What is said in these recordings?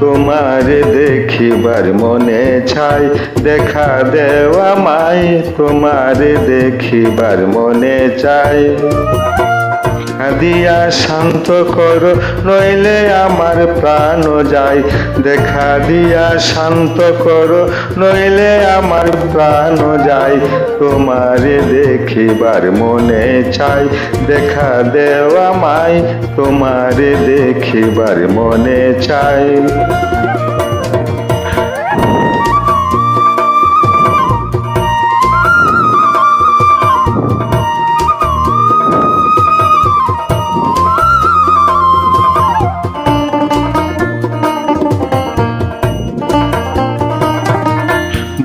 তোমার দেখিবার মনে ছাই দেখা দেওয়া মাই তোমার দেখিবার মনে চাই। দিয়া শান্ত কর, নইলে আমার প্রাণ যায়। দেখা দিয়া শান্ত কর, নইলে আমার প্রাণ যায়। তোমারে দেখিবার মনে চাই, দেখা দেওয়া মাই তোমারে দেখিবার মনে চাই।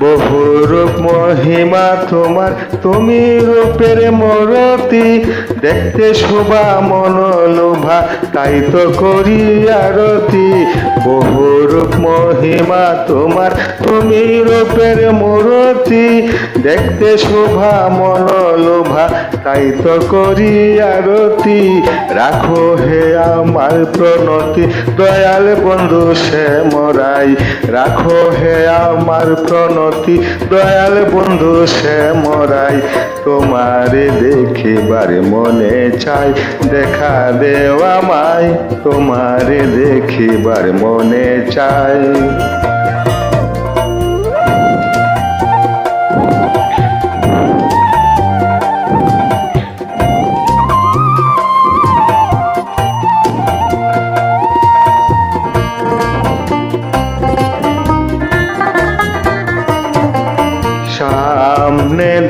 বহুরূপ মহিমা তোমার, তুমি রূপের মরতি। দেখতে শোভা মনোলোভা, তাই তো করি আরতি। বহুরূপ মহিমা তোমার, তুমি রূপের মূরতি। দেখতে শোভা মনোলোভা, তাই তো করি আরতি। রাখো হে আমার প্রণতি, দয়াল বন্ধু সে মরাই। রাখো হে আমার প্রণতি, দয়াল বন্ধু সে মরাই। তোমারে দেখিবার মনে চাই, দেখা দেওয়া মাই তোমারে দেখিবার মনে চাই।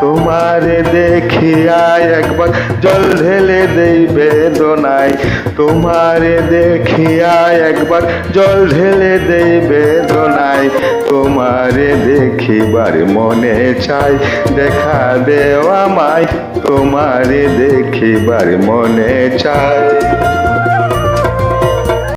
তোমারে দেখিয়া একবার জল ঢেলে দেই বেদনায়। তোমারে দেখিয়া একবার জল ঢেলে দেই বেদনায়। তোমারে দেখিবার মনে চাই, দেখা দেওয়া মাই তোমারে দেখিবার মনে চাই।